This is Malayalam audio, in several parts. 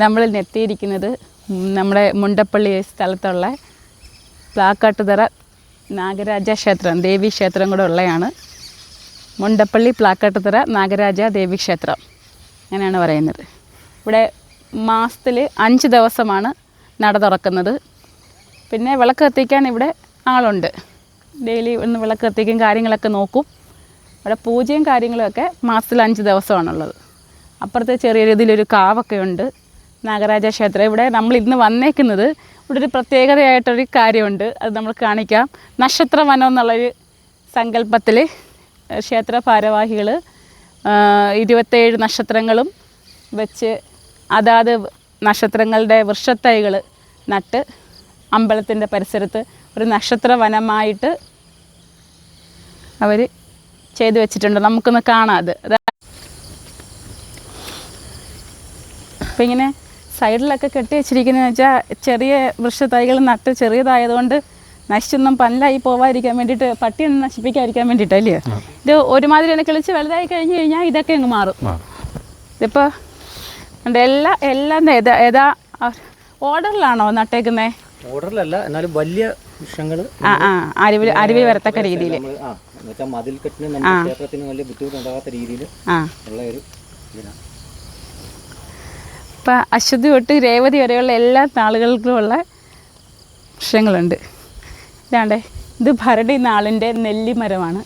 നമ്മൾ എത്തിയിരിക്കുന്നത് നമ്മുടെ മുണ്ടപ്പള്ളി സ്ഥലത്തുള്ള പ്ലാക്കാട്ടുതറ നാഗരാജ ക്ഷേത്രം ദേവി ക്ഷേത്രം കൂടെ ഉള്ളതാണ് മുണ്ടപ്പള്ളി പ്ലാക്കാട്ടുതറ നാഗരാജ ദേവി ക്ഷേത്രം. അങ്ങനെയാണ് പറയുന്നത്. ഇവിടെ മാസത്തിൽ അഞ്ച് ദിവസമാണ് നട തുറക്കുന്നത്. പിന്നെ വിളക്ക് കത്തിക്കാൻ ഇവിടെ ആളുണ്ട്. ഡെയിലി ഒന്ന് വിളക്ക് കത്തിക്കും കാര്യങ്ങളൊക്കെ നോക്കും. ഇവിടെ പൂജയും കാര്യങ്ങളുമൊക്കെ മാസത്തിൽ അഞ്ച് ദിവസമാണുള്ളത്. അപ്പുറത്തെ ചെറിയ രീതിയിലൊരു കാവൊക്കെ ഉണ്ട്. നാഗരാജ ക്ഷേത്രം. ഇവിടെ നമ്മൾ ഇന്ന് വന്നേക്കുന്നത് ഇവിടെ ഒരു പ്രത്യേകതയായിട്ടൊരു കാര്യമുണ്ട്. അത് നമ്മൾ കാണിക്കാം. നക്ഷത്ര വനം എന്നുള്ളൊരു സങ്കല്പത്തിൽ ക്ഷേത്ര ഭാരവാഹികൾ ഇരുപത്തേഴ് നക്ഷത്രങ്ങളും വെച്ച് അതാത് നക്ഷത്രങ്ങളുടെ വൃക്ഷത്തൈകൾ നട്ട് അമ്പലത്തിന്റെ പരിസരത്ത് ഒരു നക്ഷത്ര വനമായിട്ട് അവർ ചെയ്തു വെച്ചിട്ടുണ്ട്. നമുക്കൊന്ന് കാണാം അത്. അത് അപ്പം ഇങ്ങനെ സൈഡിലൊക്കെ കെട്ടി വെച്ചിരിക്കുന്നതെന്ന് വെച്ചാൽ ചെറിയ വൃക്ഷത്തൈകൾ നട്ട് ചെറിയതായതുകൊണ്ട് നശിച്ചൊന്നും പല്ലായി പോവാതിരിക്കാൻ വേണ്ടിയിട്ട് പട്ടിയൊന്നും നശിപ്പിക്കാതിരിക്കാൻ വേണ്ടിയിട്ടല്ലേ ഇത് ഒരുമാതിരി ഒന്ന് കിളിച്ച് വലുതായി കഴിഞ്ഞ് കഴിഞ്ഞാൽ ഇതൊക്കെ അങ്ങ് മാറും. ഇതിപ്പോൾ എല്ലാ എല്ലാം ഏതാ ഏതാ ഓർഡറിലാണോ നട്ടേക്കുന്നേ? ഓർഡറിലല്ല എന്നാലും വലിയ വൃക്ഷങ്ങൾ ആ ആ അരുവി അരുവി വരത്തക്ക രീതിയിൽ ആ എന്നുവെച്ചാൽ മതിൽ കെട്ടിന് നമ്മുടെ ക്ഷേത്രത്തിന് വലിയ ബുദ്ധിമുട്ടുണ്ടാകാത്ത രീതിയിൽ ഉള്ള ഒരു ഇതിനാണ് ഇപ്പം അശ്വതി തൊട്ട് രേവതി വരെയുള്ള എല്ലാ നാളുകൾക്കുമുള്ള വൃക്ഷങ്ങളുണ്ട് ഇതാണ്ടേ ഇത് ഭരടി നാളിന്റെ നെല്ലിമരമാണ്.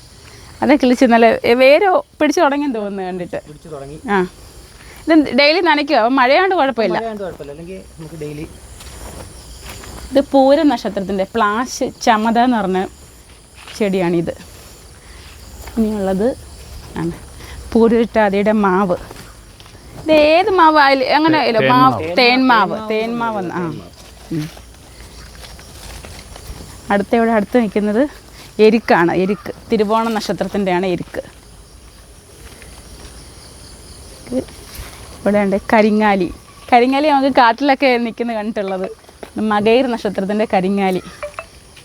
അത് കിളിച്ച് നല്ല വേരോ പിടിച്ചു തുടങ്ങിയെന്ന് തോന്നുന്നു കണ്ടിട്ട്. തുടങ്ങി. ആ. ഇത് ഡെയിലി നനയ്ക്കുക മഴയാണ്ട് കുഴപ്പമില്ല. ഇത് പൂര നക്ഷത്രത്തിന്റെ പ്ലാശ് ചമത എന്ന് പറഞ്ഞ ചെടിയാണിത്. ഇനിയുള്ളത് ആണ്. പൂരിട്ടാതിയുടെ മാവ്. ഇത് ഏത് മാവ് ആയാലും അങ്ങനെ മാവ്. തേൻമാവ് തേൻമാവ് ആ. അടുത്ത ഇവിടെ അടുത്ത് നിൽക്കുന്നത് എരിക്കാണ്. എരിക്ക് തിരുവോണ നക്ഷത്രത്തിന്റെയാണ് എരിക്ക്. ഇവിടെ ഉണ്ട് കരിങ്ങാലി. കരിങ്ങാലി നമുക്ക് കാട്ടിലൊക്കെ നിൽക്കുന്ന കണ്ടിട്ടുള്ളത്. മകൈർ നക്ഷത്രത്തിന്റെ കരിങ്ങാലി.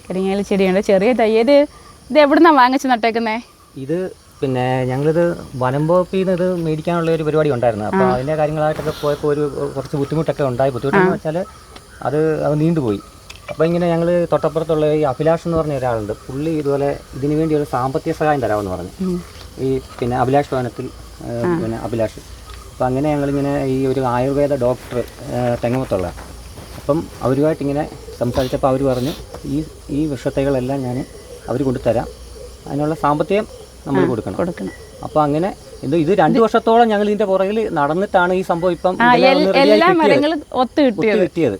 കരിങ്ങാലി ചെടിയുണ്ട്. ചെറിയ തൈ. ഇത് ഇത് എവിടുന്നാണ് വാങ്ങിച്ച് നട്ടേക്കുന്നേ? ഇത് പിന്നെ ഞങ്ങളിത് വനം വകുപ്പിൽ നിന്ന് ഇത് മേടിക്കാനുള്ള ഒരു പരിപാടി ഉണ്ടായിരുന്നു. അപ്പോൾ അതിന്റെ കാര്യങ്ങളായിട്ടൊക്കെ പോയപ്പോൾ ഒരു കുറച്ച് ബുദ്ധിമുട്ടൊക്കെ ഉണ്ടായി. ബുദ്ധിമുട്ടെന്ന് വെച്ചാൽ അത് അത് നീണ്ടുപോയി. അപ്പോൾ ഇങ്ങനെ ഞങ്ങൾ തൊട്ടപ്പുറത്തുള്ള ഈ അഭിലാഷ് എന്ന് പറഞ്ഞ ഒരാളുണ്ട്. പുള്ളി ഇതുപോലെ ഇതിനു വേണ്ടി ഒരു സാമ്പത്തിക സഹായം തരാമെന്ന് പറഞ്ഞു. ഈ പിന്നെ അഭിലാഷ് ഭവനത്തിൽ പിന്നെ അഭിലാഷ്. അപ്പോൾ അങ്ങനെ ഞങ്ങളിങ്ങനെ ഈ ഒരു ആയുർവേദ ഡോക്ടർ തെങ്ങമത്തുള്ള. അപ്പം അവരുമായിട്ടിങ്ങനെ സംസാരിച്ചപ്പോൾ അവർ പറഞ്ഞു ഈ ഈ വിഷത്തൈകളെല്ലാം ഞാൻ അവർ കൊണ്ടുതരാം. അതിനുള്ള സാമ്പത്തികം നമ്മൾ കൊടുക്കണം. കൊടുക്കണം. അപ്പൊ അങ്ങനെ ഇത് ഇത് രണ്ട് വർഷത്തോളം ഞങ്ങൾ ഇതിന്റെ പുറകിൽ നടന്നിട്ടാണ് ഈ സംഭവം ഇപ്പം എല്ലാ മരങ്ങളും ഒത്തു കിട്ടിയത്.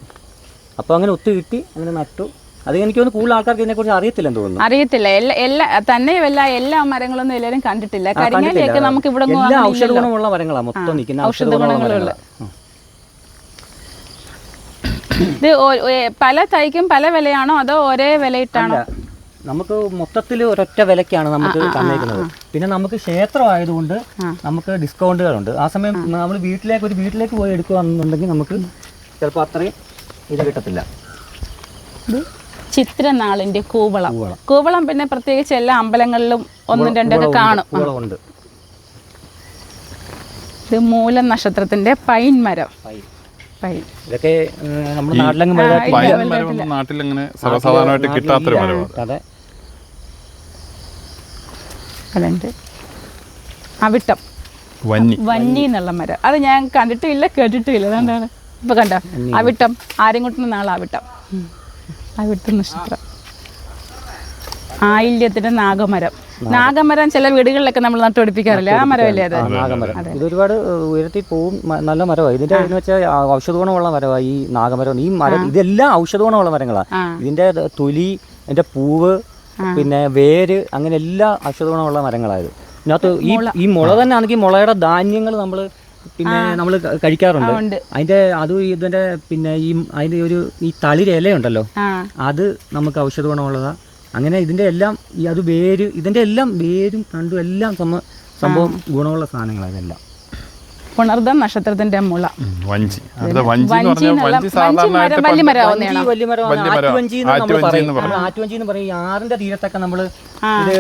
അപ്പൊ അങ്ങനെ ഒത്തു കിട്ടി അങ്ങനെ നട്ടു. അത് എനിക്ക് തോന്നുന്നു കൂടുതൽ ആൾക്കാർക്ക് ഇതിനെക്കുറിച്ച് അറിയത്തില്ലെന്ന് തോന്നുന്നു. അറിയത്തില്ല. എല്ലാ എല്ലാ തന്നെയുമല്ല എല്ലാ മരങ്ങളൊന്നും എല്ലാവരും കണ്ടിട്ടില്ല. കരിങ്ങാലിയൊക്കെ നമുക്ക് ഇവിടെ എല്ലാ ഔഷധ. ഗുണമുള്ള മരങ്ങളാണ് മൊത്തം നിൽക്കുന്ന ഔഷധ ഗുണങ്ങളുള്ള. ഇത് പല തൈക്കും പല വിലയാണോ അതോ ഒരേ വിലയിട്ടാണോ? നമുക്ക് മൊത്തത്തിൽ ഒരൊറ്റ വിലക്കാണ് നമുക്ക് തന്നേക്കുന്നത്. പിന്നെ നമുക്ക് ക്ഷേത്രം ആയതുകൊണ്ട് നമുക്ക് ഡിസ്കൗണ്ടുകളുണ്ട്. ആ സമയം നമ്മൾ വീട്ടിലേക്ക് ഒരു വീട്ടിലേക്ക് പോയി എടുക്കുകയാണെന്നുണ്ടെങ്കിൽ നമുക്ക് ചിലപ്പോൾ അത്രയും ഇത് കിട്ടത്തില്ല. ചിത്രനാളിന്റെ കൂവളം. കൂവളം. പിന്നെ പ്രത്യേകിച്ച് എല്ലാ അമ്പലങ്ങളിലും ഒന്നും രണ്ടൊക്കെ കാണും. ഇത് മൂലം നക്ഷത്രത്തിന്റെ പൈൻ മരം. ഇതൊക്കെ നമ്മുടെ നാട്ടിലങ്ങ് നാട്ടിലങ്ങനെ സർവസാധാരണമായിട്ട് കിട്ടാത്തൊരു മരമാണ് അതെ. അതുണ്ട്. അവിട്ടം. വന്നി. വന്നി എന്നുള്ള മരം. അത് ഞാൻ കണ്ടിട്ടില്ല കേട്ടിട്ടില്ല. അതുകൊണ്ടാണ് ഇപ്പൊ കണ്ട? അവിട്ടം. ആര്യങ്കുട്ടുന്ന നാളെ അവിട്ടം. അവിട്ടം നക്ഷത്രം. ആയില്യത്തിന്റെ നാഗമരം. നാഗമരം ചില വീടുകളിലൊക്കെ നമ്മൾ നട്ടുപിടിപ്പിക്കാറില്ല? ആ മരമല്ലേ അത്? നാഗമരം. ഇത് ഒരുപാട് ഉയർത്തി ഉയരത്തിൽ പോവും നല്ല മരമാണ് ഇതിന്റെ എന്ന് വെച്ചാൽ ഔഷധ ഗുണമുള്ള മരമാണ് ഈ നാഗമരം. ഈ മരം ഇതെല്ലാം ഔഷധ ഗുണമുള്ള മരങ്ങളാണ് ഇതിന്റെ തൊലി എന്റെ പൂവ് പിന്നെ വേര് അങ്ങനെ എല്ലാ ഔഷധ ഗുണമുള്ള മരങ്ങളായത് ഇതിനകത്ത് ഈ ഈ മുള തന്നെ ആണെങ്കിൽ മുളയുടെ ധാന്യങ്ങൾ നമ്മൾ പിന്നെ നമ്മൾ കഴിക്കാറുണ്ട്. അതിന്റെ അത് ഇതിന്റെ പിന്നെ ഈ അതിന്റെ ഒരു ഈ തളിര ഇലയുണ്ടല്ലോ. അത് നമുക്ക് ഔഷധ ഗുണമുള്ളതാ അങ്ങനെ ഇതിന്റെ എല്ലാം ഈ അത് വേര് ഇതിന്റെ എല്ലാം വേരും തണ്ടും എല്ലാം സമ സംഭവം ഗുണമുള്ള സാധനങ്ങളാണ് ഇതെല്ലാം. പുണർദം നക്ഷത്രത്തിന്റെ മുള. വഞ്ചി. ആറ്റുവഞ്ചി എന്ന് നമ്മൾ പറയും. ആറിന്റെ തീരത്തൊക്കെ നമ്മൾ ഇത്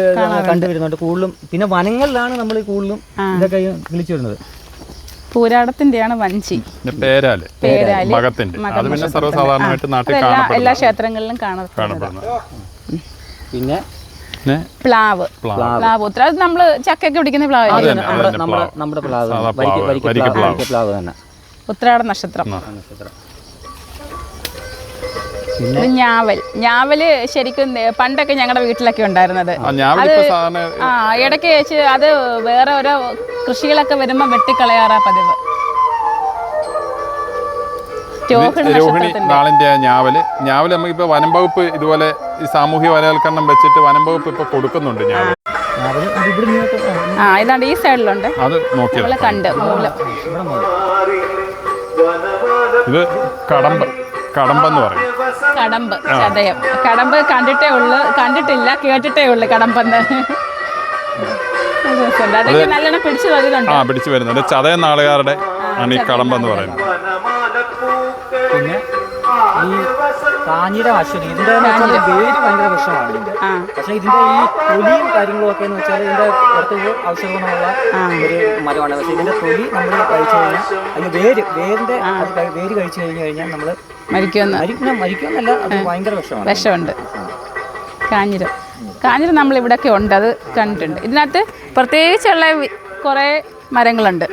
കണ്ടുവരുന്നുണ്ട് കൂടുതലും. പിന്നെ വനങ്ങളിലാണ് നമ്മൾ കൂടുതലും ഇതൊക്കെ വിളിച്ചു വരുന്നത്. പൂരാടത്തിന്റെയാണ് വഞ്ചി. പേരാൽ. പേരാൽ. മകത്തിന്റെ. അത് പിന്നെ. സർവസാധാരണമായിട്ട് നാട്ടിൽ അതെല്ലാ എല്ലാ ക്ഷേത്രങ്ങളിലും കാണാം കാണപ്പെടുന്നത് പിന്നെ പ്ലാവ്. പ്ലാവ്. അത് നമ്മൾ ചക്കയൊക്കെ പിടിക്കുന്ന പ്ലാവ് നമ്മുടെ പ്ലാവ്. പ്ലാവ്. തന്നെ. ഉത്രാട നക്ഷത്രം. ഞാവൽ. ഞാവൽ ശരിക്കും പണ്ടൊക്കെ ഞങ്ങളുടെ വീട്ടിലൊക്കെ ഉണ്ടായിരുന്നത്. ആ ഇടയ്ക്ക് വെച്ച് അത് വേറെ ഓരോ കൃഷികളൊക്കെ വരുമ്പോ വെട്ടിക്കളയാറാ പതിവ്. രോഹിണി നാളിന്റെ ഞാവൽ. ഞാവൽ നമുക്കിപ്പോ വനം വകുപ്പ് ഇതുപോലെ ഈ സാമൂഹ്യ വനവൽക്കരണം വെച്ചിട്ട് വനം വകുപ്പ് ഇപ്പൊ കൊടുക്കുന്നുണ്ട് ഞാവൽ ആ, ഇതാണ്ട് ഈ സൈഡിലുണ്ട്. അത് നോക്കിയത് കണ്ട് മൂലം ഇത് കടമ്പ് കടമ്പെന്ന് പറയും. കടമ്പ് ചതയം. കടമ്പ് കണ്ടിട്ടേ ഉള്ളു കണ്ടിട്ടില്ല കേട്ടിട്ടേ ഉള്ളു കടമ്പെന്ന്. അതൊക്കെ നല്ലോണം പിടിച്ചു വരുന്നുണ്ട്. ആ പിടിച്ചു വരുന്നുണ്ട്. ചതയം നാളുകാരുടെ ആണ് ഈ കടമ്പെന്ന് പറയുന്നത്. കാഞ്ഞിരം വശം. ഇതിന്റെ വേര് ഭയങ്കര വിഷമാണ് ഇതിന്റെ പക്ഷെ ഇതിന്റെ ഈ തൊലിയും കാര്യങ്ങളൊക്കെ എന്ന് വെച്ചാൽ ഇതിന്റെ പുറത്ത് ഔഷധമുള്ള ഒരു മരമാണ്. പക്ഷെ ഇതിന്റെ തൊലി നമ്മൾ കഴിച്ചു കഴിഞ്ഞാൽ അതിന്റെ വേര് വേരിന്റെ വേര് കഴിച്ചു കഴിഞ്ഞു കഴിഞ്ഞാൽ നമ്മൾ മരിക്കുന്ന മരിക്കുന്ന മരിക്കുന്നല്ല അത് ഭയങ്കര വിഷമാണ്. വിഷമുണ്ട്. കാഞ്ഞിരം. കാഞ്ഞിരം നമ്മൾ ഇവിടെയൊക്കെ ഉണ്ട്. അത് കണ്ടിട്ടുണ്ട്. ഇതിനകത്ത് പ്രത്യേകിച്ചുള്ള കുറേ മരങ്ങളുണ്ട്.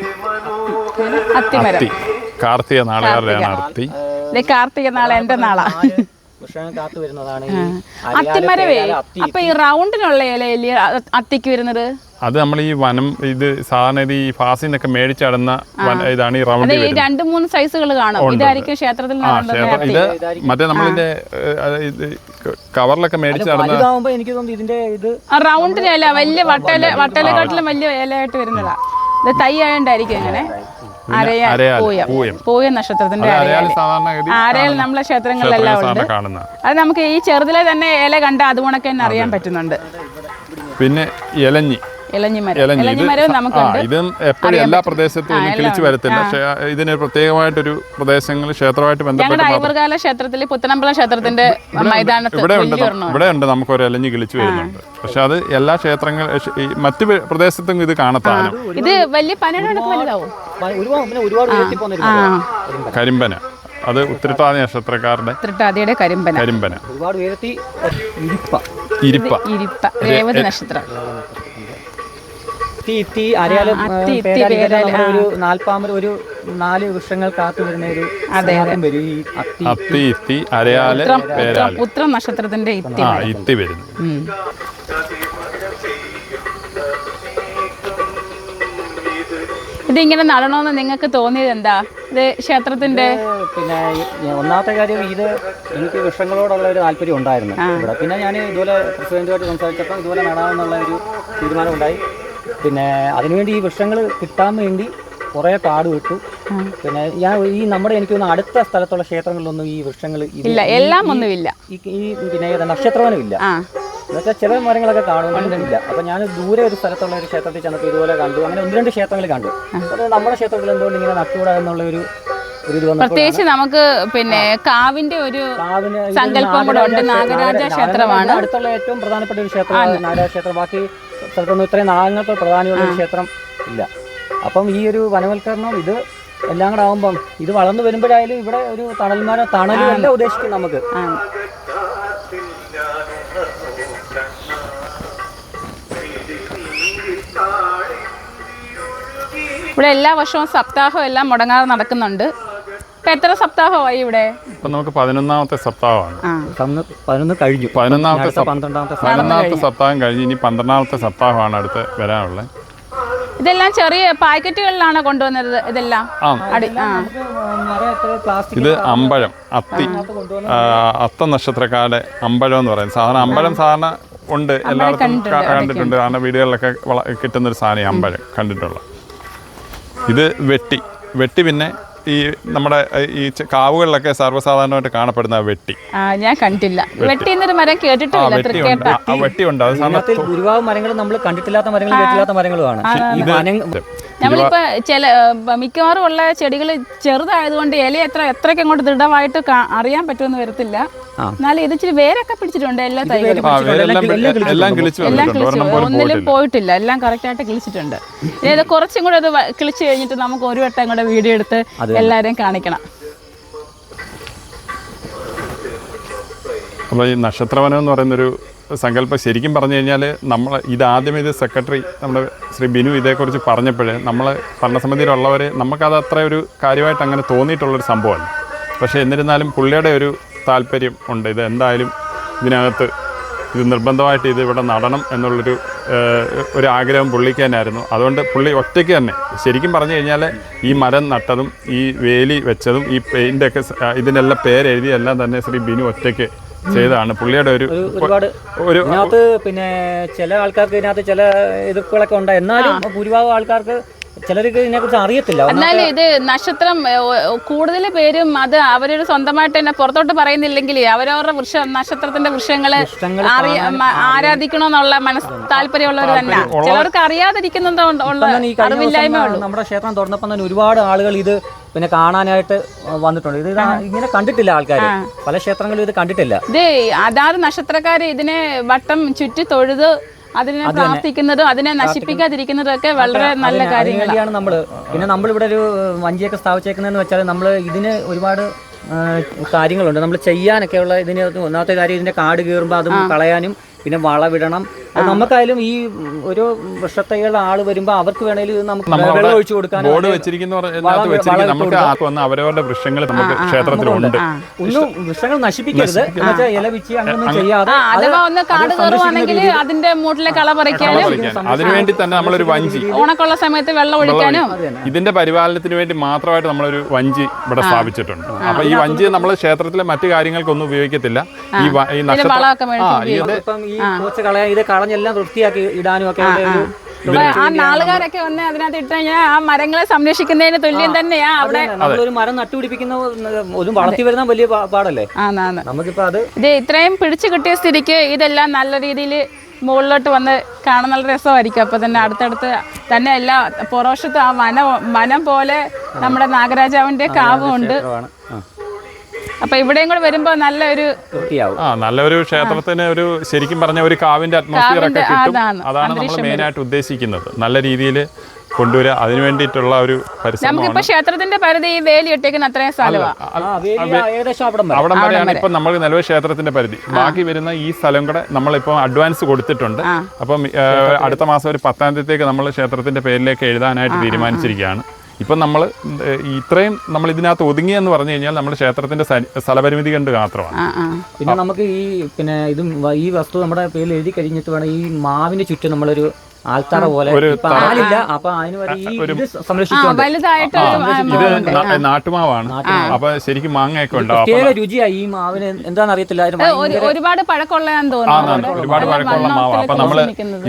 അത്തിമരം. അത്തി കാർത്തിക നാളുകാരുടെയാണ് അത്തി ഇത് കാർത്തിക നാളെ എന്റെ നാളാ. കാത്തു വരുന്നതാണ് അത്തിമരവേ അപ്പൊ ഈ റൗണ്ടിനുള്ള ഇലയില്ലേ അ- അത്തിക്ക് വരുന്നത്? അത് നമ്മൾ ഈ വനം ഇത് സാധാരണ ഇത് ഈ ഫാസിൽ നിന്നൊക്കെ മേടിച്ചടന്ന ഇതാണ് ഈ റൗണ്ട് രണ്ട് മൂന്ന് സൈസുകൾ കാണും. ഇതായിരിക്കും ക്ഷേത്രത്തിൽ ഇത് മറ്റേ നമ്മളിന്റെ കവറിലൊക്കെ മേടിച്ച് നടന്ന എനിക്ക് തോന്നുന്നു ഇതിന്റെ ഇത് റൗണ്ടിന് ഇല വലിയ വട്ടയില വട്ടയിലെക്കാട്ടിലും വലിയ ഇലയായിട്ട് വരുന്നതാ. ഇത് തൈ ആയതുകൊണ്ടായിരിക്കും ഇങ്ങനെ. പൂയം. നക്ഷത്രത്തിന്റെ അരയാൽ. നമ്മളെ ക്ഷേത്രങ്ങളിലെല്ലാം ഉണ്ട്. അത് നമുക്ക് ഈ ചെറുതിലെ തന്നെ ഇല കണ്ട അതുകൊണ്ടൊക്കെ അറിയാൻ പറ്റുന്നുണ്ട്. പിന്നെ ഇലഞ്ഞി. ഇലഞ്ഞിമരം. നമുക്കുണ്ട്. ഇതും എപ്പോഴും എല്ലാ പ്രദേശത്തും ഒന്നും കിളിച്ചു വരത്തില്ല. ഇതിന് പ്രത്യേകമായിട്ടൊരു പ്രദേശങ്ങൾ ക്ഷേത്രമായിട്ട് ബന്ധപ്പെട്ട് ഐവർകാല ക്ഷേത്രത്തിൽ പുത്തനമ്പലം ക്ഷേത്രത്തിന്റെ മൈതാനത്ത് ഇവിടെ ഉണ്ട്. ഇവിടെ ഉണ്ട്. നമുക്ക് ഒരു ഇലഞ്ഞി കിളിച്ചു വരുന്നുണ്ട്. പക്ഷെ അത് എല്ലാ ക്ഷേത്രങ്ങൾ മറ്റു പ്രദേശത്തും ഇത് കാണത്താണ് ഇത് വലിയ പനയുടെ കരിമ്പന. അത് ഉത്തരട്ടാതി നക്ഷത്രക്കാരുടെ ഉത്തരട്ടാതിയുടെ കരിമ്പന. കരിമ്പന. ഒരുപാട് ഉയർത്തി ഇരിപ്പ. ഇരിപ്പ. ഇരിപ്പ രേവതി നക്ഷത്രം. ഇത്തി അരയാൽ അത്തി, ഇത്തി, നമ്മുടെ ഒരു നാൽപ്പാമര ഒരു നാല് വൃക്ഷങ്ങൾ കാത്തു വരുന്ന ഒരു സ്നേഹം വരും ഈ അത്തി അത്തി ഇത്തി അരയാൽ ഉത്രം നക്ഷത്രത്തിന്റെ ഇത്തി വരുന്നു. ഇതിങ്ങനെ നടണമെന്ന് നിങ്ങൾക്ക് തോന്നിയത് എന്താ? ഇത് ക്ഷേത്രത്തിന്റെ പിന്നെ ഒന്നാമത്തെ കാര്യം ഇത് എനിക്ക് വൃക്ഷങ്ങളോടുള്ള ഒരു താല്പര്യം ഉണ്ടായിരുന്നു. ഇവിടെ പിന്നെ ഞാൻ ഇതുപോലെ പ്രസിഡന്റുമായിട്ട് സംസാരിച്ചപ്പോൾ ഇതുപോലെ നടാമെന്നുള്ള ഒരു തീരുമാനം ഉണ്ടായി. പിന്നെ അതിനുവേണ്ടി ഈ വൃക്ഷങ്ങൾ കിട്ടാൻ വേണ്ടി കുറേ കാട് വിട്ടു. പിന്നെ ഞാൻ ഈ നമ്മുടെ എനിക്ക് തോന്നുന്നു അടുത്ത സ്ഥലത്തുള്ള ക്ഷേത്രങ്ങളിലൊന്നും ഈ വൃക്ഷങ്ങൾ ഇല്ല. എല്ലാം ഒന്നുമില്ല ഈ ഈ പിന്നെ നക്ഷത്രവനും ഇല്ല. എന്നുവെച്ചാൽ ചില മരങ്ങളൊക്കെ കാണുന്നുണ്ടില്ല അപ്പൊ ഞാൻ ദൂരെ ഒരു സ്ഥലത്തുള്ള ഒരു ക്ഷേത്രത്തിൽ ചെന്നപ്പോൾ ഇതുപോലെ കണ്ടു. അങ്ങനെ ഒന്ന് രണ്ട് ക്ഷേത്രങ്ങൾ കണ്ടു. നമ്മുടെ ക്ഷേത്രത്തിൽ എന്തുകൊണ്ട് ഇങ്ങനെ നട്ടുകൂടാ എന്നുള്ള ഒരു പ്രത്യേകിച്ച് നമുക്ക് പിന്നെ കാവിന്റെ ഒരു സങ്കല്പം കൂടെ ഉണ്ട്. നാഗരാജ ക്ഷേത്രമാണ്. അടുത്തുള്ള ഏറ്റവും പ്രധാനപ്പെട്ട ഒരു ക്ഷേത്രമാണ് നാഗരാജ ക്ഷേത്രം. ബാക്കി സ്ഥലത്തൊന്നും ഇത്രയും നാളിനത്തെ പ്രധാനമുള്ള ഒരു ക്ഷേത്രം ഇല്ല. അപ്പം ഈ ഒരു വനവൽക്കരണം ഇത് എല്ലാം കൂടെ ആകുമ്പം ഇത് വളർന്നു വരുമ്പോഴായാലും ഇവിടെ ഒരു തണൽമാര തണലും എല്ലാം ഉദ്ദേശിക്കും നമുക്ക്. ഇവിടെ എല്ലാ വർഷവും സപ്താഹം എല്ലാം മുടങ്ങാതെ നടക്കുന്നുണ്ട്. ഇപ്പൊ എത്ര സപ്താഹമായി ഇവിടെ? ഇപ്പൊ നമുക്ക് പതിനൊന്നാമത്തെ സപ്താഹമാണ്. പതിനൊന്ന് കഴിഞ്ഞു. പതിനൊന്നാമത്തെ പന്ത്രണ്ടാമത്തെ പതിനൊന്നാമത്തെ സപ്താഹം കഴിഞ്ഞ് ഇനി പന്ത്രണ്ടാമത്തെ സപ്താഹമാണ് അടുത്ത് വരാനുള്ളത് ഇതെല്ലാം ചെറിയ പാക്കറ്റുകളിലാണ് കൊണ്ടുവന്നത് ഇതെല്ലാം? ആ. അടി പ്ലാസ്റ്റിക് ഇത് അമ്പഴം അത്തി ആ, അത്ത നക്ഷത്രക്കാരുടെ അമ്പഴം എന്ന് പറയുന്നത്. സാധാരണ അമ്പഴം സാധാരണ ഉണ്ട്. എല്ലായിടത്തും ക- കണ്ടിട്ടുണ്ട്. കാരണം വീടുകളിലൊക്കെ വള- കിട്ടുന്ന ഒരു സാധനം ഈ അമ്പഴം. കണ്ടിട്ടുള്ള. ഇത് വെട്ടി. വെട്ടി പിന്നെ ഈ നമ്മുടെ ഈ കാവുകളിലൊക്കെ സർവസാധാരണമായിട്ട് കാണപ്പെടുന്ന വെട്ടി. ഞാൻ കണ്ടില്ല. വെട്ടി. എന്നൊരു മരം കേട്ടിട്ടില്ല വെട്ടി ഉണ്ട്. അത് മരങ്ങൾ നമ്മൾ കണ്ടിട്ടില്ലാത്ത മരങ്ങളും കേട്ടില്ലാത്ത മരങ്ങളുമാണ്. ഈ വനം നമ്മളിപ്പോ ചില മിക്കവാറും ഉള്ള ചെടികൾ ചെറുതായതുകൊണ്ട് ഇല എത്ര എത്രയ്ക്ക് അങ്ങോട്ട് ദൃഢമായിട്ട് അറിയാൻ പറ്റുമെന്ന് വരത്തില്ല. എന്നാലും ഇത് ഇച്ചിരി വേരൊക്കെ പിടിച്ചിട്ടുണ്ട് എല്ലാ തൈകളും എല്ലാം കിളിച്ചു എല്ലാം കിളിച്ചു. ഒരെണ്ണം ഒന്നിലും പോയിട്ടില്ല. എല്ലാം കറക്റ്റായിട്ട് കിളിച്ചിട്ടുണ്ട്. ഇത് കുറച്ചും കൂടെ അത് കിളിച്ചു കിളിച്ച് കഴിഞ്ഞിട്ട് നമുക്ക് ഒരു വട്ടം കൂടെ വീഡിയോ എടുത്ത് എല്ലാവരെയും കാണിക്കണം. അപ്പോൾ ഈ നക്ഷത്രവനം എന്ന് പറയുന്നൊരു സങ്കല്പം ശരിക്കും പറഞ്ഞു കഴിഞ്ഞാൽ നമ്മൾ ഇതാദ്യം ഇത് സെക്രട്ടറി നമ്മുടെ ശ്രീ ബിനു ഇതേക്കുറിച്ച് പറഞ്ഞപ്പോൾ നമ്മൾ ഭരണസമിതിയിലുള്ളവർ നമുക്കത് അത്ര ഒരു കാര്യമായിട്ട് അങ്ങനെ തോന്നിയിട്ടുള്ളൊരു സംഭവമല്ല. പക്ഷേ എന്നിരുന്നാലും പുള്ളിയുടെ ഒരു താല്പര്യം ഉണ്ട്. ഇത് എന്തായാലും ഇതിനകത്ത് ഇത് നിർബന്ധമായിട്ട് ഇത് ഇവിടെ നടണം എന്നുള്ളൊരു ഒരു ആഗ്രഹം പുള്ളിക്ക് തന്നെയായിരുന്നു. അതുകൊണ്ട് പുള്ളി ഒറ്റയ്ക്ക് തന്നെ ശരിക്കും പറഞ്ഞു കഴിഞ്ഞാൽ ഈ മരം നട്ടതും ഈ വേലി വെച്ചതും ഈ പെയിന്റൊക്കെ ഇതിനെല്ലാം പേരെഴുതിയെല്ലാം തന്നെ ശ്രീ ബിനു ഒറ്റയ്ക്ക് ചെയ്തതാണ്. പുള്ളിയുടെ ഒരു ഒരു ഒരുപാട് ഒരു ഇതിനകത്ത് പിന്നെ ചില ആൾക്കാർക്ക് ഇതിനകത്ത് ചില എതിർപ്പുകളൊക്കെ ഉണ്ട്. എന്നാലും ഭൂരിഭാഗം ആൾക്കാർക്ക് ചിലർക്ക് ഇതിനെക്കുറിച്ച് അറിയത്തില്ല. എന്നാലും ഇത് നക്ഷത്രം കൂടുതൽ പേരും അത് അവരൊരു സ്വന്തമായിട്ട് തന്നെ പുറത്തോട്ട് പറയുന്നില്ലെങ്കിൽ അവരവരുടെ വൃക്ഷ നക്ഷത്രത്തിന്റെ വൃക്ഷങ്ങൾ വൃക്ഷങ്ങൾ ആരാധിക്കണമെന്നുള്ള മനസ് താല്പര്യമുള്ളവർ തന്നെ ചിലർക്ക് അറിയാതിരിക്കുന്നതോ അറിവില്ലായ്മ ഉള്ളൂ. നമ്മുടെ ക്ഷേത്രം തുറന്നപ്പോൾ തന്നെ ഒരുപാട് ആളുകൾ ഇത് പിന്നെ കാണാനായിട്ട് വന്നിട്ടുണ്ട്. ഇത് ഇങ്ങനെ കണ്ടിട്ടില്ല ആൾക്കാർ പല ക്ഷേത്രങ്ങളും ഇത് കണ്ടിട്ടില്ല. ഇത് അതാത് നക്ഷത്രക്കാര് ഇതിനെ വട്ടം ചുറ്റി തൊഴുത് അതിനെ പ്രാർത്ഥിക്കുന്നതും അതിനെ നശിപ്പിക്കാതിരിക്കുന്നതും ഒക്കെ വളരെ നല്ല കാര്യങ്ങളാണ് നമ്മൾ പിന്നെ നമ്മളിവിടെ ഒരു വഞ്ചിയൊക്കെ സ്ഥാപിച്ചേക്കുന്നതെന്ന് വെച്ചാൽ നമ്മൾ ഇതിന് ഒരുപാട് കാര്യങ്ങളുണ്ട്. നമ്മൾ ചെയ്യാനൊക്കെയുള്ള ഇതിന് ഒന്നാമത്തെ കാര്യം ഇതിന്റെ കാട് കയറുമ്പോൾ അതും കളയാനും പിന്നെ വളവിടണം നമുക്കായാലും ഈ ഒരു വൃക്ഷത്തൈകളുടെ ആൾ വരുമ്പോ അവർക്ക് വേണേലും നമുക്ക് വെള്ളം ഒഴിച്ചു കൊടുക്കാനും ബോർഡ് വെച്ചിരിക്കുന്ന നമുക്ക് വന്ന അവരവരുടെ വൃക്ഷങ്ങൾ നമുക്ക് ക്ഷേത്രത്തിലുണ്ട്. ഒന്നും വൃക്ഷങ്ങൾ നശിപ്പിക്കരുത്. എന്നുവെച്ചാൽ ഇല വിച്ച് അങ്ങനൊന്നും ചെയ്യാതെ ഒന്ന് കാട് കയറുവാണെങ്കിൽ അതിന്റെ മൂട്ടിലെ കള പറിക്കാനും അതിനുവേണ്ടി തന്നെ നമ്മളൊരു വഞ്ചി. ഓണക്കുള്ള സമയത്ത് വെള്ളം ഒഴിക്കാനും? ഇതിന്റെ പരിപാലനത്തിന് വേണ്ടി മാത്രമായിട്ട് നമ്മളൊരു വഞ്ചി ഇവിടെ സ്ഥാപിച്ചിട്ടുണ്ട്. അപ്പൊ ഈ വഞ്ചി നമ്മൾ ക്ഷേത്രത്തിലെ മറ്റു കാര്യങ്ങൾക്കൊന്നും ഉപയോഗിക്കത്തില്ല. ഈ നക്ഷത്രം ഈ നക്ഷത്ര കളഞ്ഞെല്ലാം വൃത്തിയാക്കി ഇടാനും ഒക്കെ ആ നാളുകാരൊക്കെ വന്ന് അതിനകത്ത് ഇട്ട് കഴിഞ്ഞാൽ ആ മരങ്ങളെ സംരക്ഷിക്കുന്നതിന് തുല്യം തന്നെയാ അവിടെ നമ്മളൊരു മരം നട്ടുപിടിപ്പിക്കുന്ന ഒരു വളർത്തി വരുന്ന വലിയ പാടല്ലേ? നമുക്കിപ്പോ അത് ഇത് ഇത്രയും പിടിച്ചു കിട്ടിയ സ്ഥിതിക്ക് ഇതെല്ലാം നല്ല രീതിയിൽ മുകളിലോട്ട് വന്ന് കാണാൻ നല്ല രസമായിരിക്കും. അപ്പൊ തന്നെ അടുത്തടുത്ത് തന്നെ എല്ലാ പുറവശത്ത് ആ വനം വനം പോലെ നമ്മുടെ നാഗരാജാവിന്റെ കാവും അപ്പോൾ ഇവിടെയും കൂടെ വരുമ്പോ നല്ലൊരു ആ നല്ലൊരു ക്ഷേത്രത്തിന് ഒരു ശരിക്കും പറഞ്ഞ ഒരു കാവിന്റെ അറ്റ്മോസ്ഫിയർ ഒക്കെ കിട്ടും. അതാണ്, നമ്മൾ മെയിൻ ആയിട്ട് ഉദ്ദേശിക്കുന്നത്. നല്ല രീതിയിൽ കൊണ്ടുവരിക അതിനു വേണ്ടിയിട്ടുള്ള ഒരു നമുക്കിപ്പോ ക്ഷേത്രത്തിന്റെ പരിധി ഈ വേലി ഇട്ടേക്കുന്ന അത്രയും സ്ഥലമാണ് ആ വേലി ഏകദേശം അവിടം അവിടെ വരെയാണ് ഇപ്പൊ നമ്മൾ നിലവിൽ ക്ഷേത്രത്തിന്റെ പരിധി. ബാക്കി വരുന്ന ഈ സ്ഥലം കൂടെ നമ്മളിപ്പോ അഡ്വാൻസ് കൊടുത്തിട്ടുണ്ട്. അപ്പം അടുത്ത മാസം ഒരു പത്താം തീയതിക്ക് നമ്മൾ ക്ഷേത്രത്തിന്റെ പേരിലേക്ക് എഴുതാനായിട്ട് തീരുമാനിച്ചിരിക്കുകയാണ്. ഇപ്പം നമ്മൾ ഇത്രയും നമ്മൾ ഇതിനകത്ത് ഒതുങ്ങിയെന്ന് പറഞ്ഞു കഴിഞ്ഞാൽ നമ്മൾ ക്ഷേത്രത്തിന്റെ സ്ഥ- സ്ഥലപരിമിതി കണ്ട് മാത്രമാണ്. പിന്നെ നമുക്ക് ഈ പിന്നെ ഇതും ഈ വസ്തു നമ്മുടെ പേരിൽ എഴുതി കഴിഞ്ഞിട്ട് വേണം ഈ മാവിന് ചുറ്റും നമ്മളൊരു ആൽത്തറ പോലെ. ഒരു അപ്പൊ അതിന് ഇത് ആ വലുതായിട്ട് ഇത് നാട്ടുമാവാണ്. അപ്പൊ ശരിക്കും മാങ്ങയൊക്കെ ഉണ്ടാവും. അപ്പൊ പ്രത്യേക രുചിയായി ഈ മാവിന് എന്താണെന്ന് അറിയത്തില്ല അതിന് ഒരു- ഒരുപാട് പഴക്കമുള്ളതാന്ന് ആ, തോന്നുന്നു ഒരുപാട് പഴക്കമുള്ള മാവ് അപ്പൊ നമ്മൾ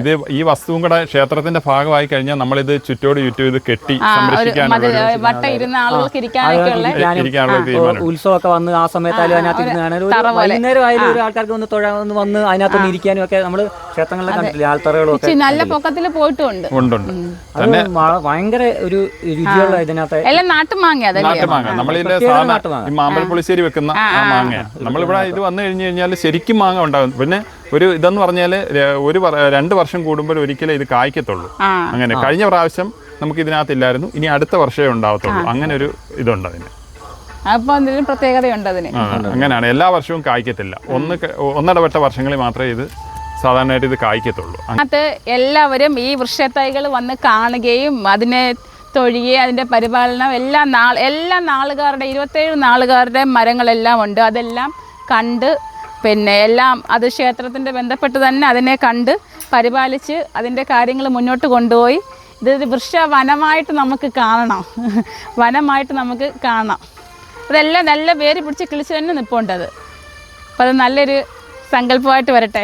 ഇത് ഈ വസ്തുവും കൂടെ ക്ഷേത്രത്തിന്റെ ഭാഗമായി കഴിഞ്ഞാൽ നമ്മൾ ഇത് ചുറ്റോട് ചുറ്റും ഇത് കെട്ടി ആ ഒരു സംരക്ഷിക്കാനുള്ള മതിൽ വട്ട ഇരുന്ന ആളുകൾക്ക് ഇരിക്കാനൊക്കെ ഉള്ള ഇരിക്കാനും, ഇരിക്കാനുള്ള ഓ, തീരുമാനം. ഉത്സവമൊക്കെ വന്ന് ആ സമയത്തായാലും അതിനകത്ത് ഇരുന്നാണ് ഒരു വൈകുന്നേരം ആയാലും ഒരു ആൾക്കാർക്ക് ഒന്ന് തൊഴാൻ ഒന്ന് വന്ന് അതിനകത്തൊന്ന് ഇരിക്കാനും ഒക്കെ നമ്മൾ ക്ഷേത്രങ്ങളിലെ കണ്ടിട്ടില്ല? ആൾത്തറകളും ഒക്കെ ഇച്ചിരി നല്ല പൊക്കത്തിൽ പോയിട്ടുണ്ട്. വ- ഭയങ്കര ഒരു രുചിയുള്ള ഇതിനകത്ത് എല്ലാം നാട്ടുമാങ്ങ അതല്ലേ? നാട്ടുമാങ്ങ. നമ്മളിതിലെ പ്രത്യേക സാധാരണ നാട്ടുമാങ്ങ. ഈ മാമ്പഴപ്പുളിശ്ശേരി വെക്കുന്ന ആ മാങ്ങയാണ് നമ്മളിവിടെ ഇത് വന്നു കഴിഞ്ഞു കഴിഞ്ഞാൽ ശരിക്കും മാങ്ങ ഉണ്ടാകും. പിന്നെ ഒരു ഇതെന്ന് പറഞ്ഞാൽ ഒരു രണ്ട് വർഷം കൂടുമ്പോൾ ഒരിക്കലും ഇത് കായ്ക്കത്തുള്ളൂ. അങ്ങനെ കഴിഞ്ഞ പ്രാവശ്യം നമുക്ക് ഇതിനകത്തില്ലായിരുന്നു ഇനി അടുത്ത വർഷമേ ഉണ്ടാവത്തുള്ളൂ. അങ്ങനെ ഒരു ഇതുണ്ട് അതിന്. അപ്പൊ അതിന് പ്രത്യേകതയുണ്ട് അതിന്. അങ്ങനെയാണ്. എല്ലാ വർഷവും കായ്ക്കത്തില്ല. ഒന്ന് ഒന്നിടപെട്ട വർഷങ്ങളിൽ മാത്രമേ ഇത് സാധാരണയായിട്ട് ഇത് കായ്ക്കത്തുള്ളൂ. അത് എല്ലാവരും ഈ വൃക്ഷത്തൈകൾ വന്ന് കാണുകയും അതിനെ തൊഴുകയും അതിന്റെ പരിപാലനം എല്ലാ നാൾ എല്ലാ നാളുകാരുടെ ഇരുപത്തേഴ് നാളുകാരുടെ മരങ്ങളെല്ലാം ഉണ്ട്. അതെല്ലാം കണ്ട് പിന്നെ എല്ലാം അത് ക്ഷേത്രത്തിന്റെ ബന്ധപ്പെട്ട് തന്നെ അതിനെ കണ്ട് പരിപാലിച്ച് അതിന്റെ കാര്യങ്ങൾ മുന്നോട്ട് കൊണ്ടുപോയി. ഇതൊരു വൃക്ഷ വനമായിട്ട് നമുക്ക് കാണണം. വനമായിട്ട് നമുക്ക് കാണാം. അതെല്ലാം നല്ല പേര് പിടിച്ച് കിളിച്ച് തന്നെ നിൽപ്പുണ്ടത് അപ്പോൾ അത് നല്ലൊരു സങ്കല്പമായിട്ട് വരട്ടെ.